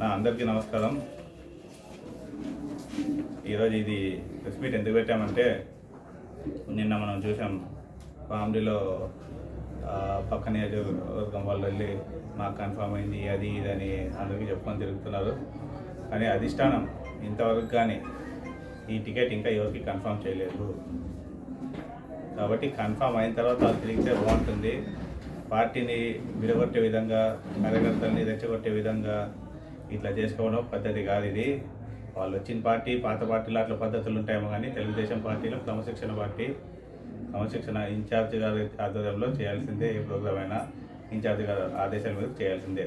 నా అందరికీ నమస్కారం. ఈరోజు ఇది ప్రెస్ మీట్ ఎందుకు పెట్టామంటే నిన్న మనం చూసాం ఫ్యామిలీలో పక్క నియోజకవర్గం వాళ్ళు వెళ్ళి మాకు కన్ఫామ్ అయింది అది ఇది అని అందరికీ చెప్పుకొని తిరుగుతున్నారు. కానీ అధిష్టానం ఇంతవరకు కానీ ఈ టికెట్ ఇంకా ఎవరికి కన్ఫామ్ చేయలేదు. కాబట్టి కన్ఫామ్ అయిన తర్వాత వాళ్ళు తిరిగితే బాగుంటుంది. పార్టీని విడగొట్టే విధంగా కార్యకర్తల్ని రెచ్చగొట్టే విధంగా ఇట్లా చేసుకోవడం పద్ధతి కాదు ఇది. వాళ్ళు వచ్చిన పార్టీ పాత పార్టీలో అట్లా పద్ధతులు ఉంటాయేమో కానీ తెలుగుదేశం పార్టీలో క్రమశిక్షణ పార్టీ క్రమశిక్షణ ఇన్ఛార్జ్ గారి ఆధ్వర్యంలో చేయాల్సిందే ఏ ప్రోగ్రామ్ అయినా. ఇన్ఛార్జ్ గారి ఆదేశాల మీద చేయాల్సిందే.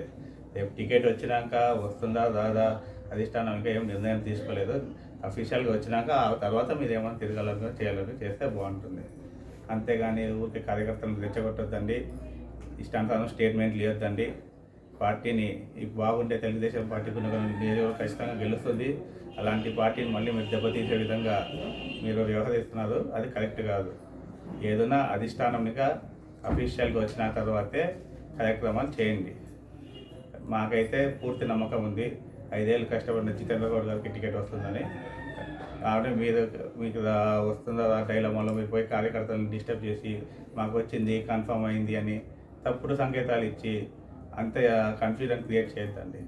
రేపు టికెట్ వచ్చినాక వస్తుందా రాదా అధిష్టానం ఇంకా ఏం నిర్ణయం తీసుకోలేదు. అఫీషియల్గా వచ్చినాక ఆ తర్వాత మీరు ఏమైనా తిరగాలని చేయాలని చేస్తే బాగుంటుంది. అంతేగాని ఊరికే కార్యకర్తలను రెచ్చగొట్టొద్దండి. ఇష్టానుసారం స్టేట్మెంట్లు ఇవ్వద్దండి. పార్టీని బాగుంటే తెలుగుదేశం పార్టీ కొన్ని మీరు ఖచ్చితంగా గెలుస్తుంది. అలాంటి పార్టీని మళ్ళీ మీరు దెబ్బతీసే విధంగా మీరు వ్యవహరిస్తున్నారు. అది కరెక్ట్ కాదు. ఏదైనా అధిష్టానంగా అఫీషియల్గా వచ్చిన తర్వాతే కార్యక్రమాలు చేయండి. మాకైతే పూర్తి నమ్మకం ఉంది. ఐదేళ్ళు కష్టపడిన జితేంద్ర గౌడ్ గారికి టికెట్ వస్తుందని. కాబట్టి మీరు మీకు వస్తుందా డైలమాలో మీరు పోయి కార్యకర్తలను డిస్టర్బ్ చేసి మాకు వచ్చింది కన్ఫర్మ్ అయింది అని తప్పుడు సంకేతాలు ఇచ్చి అంత కన్ఫ్యూజన్ క్రియేట్ చేయొద్దండి.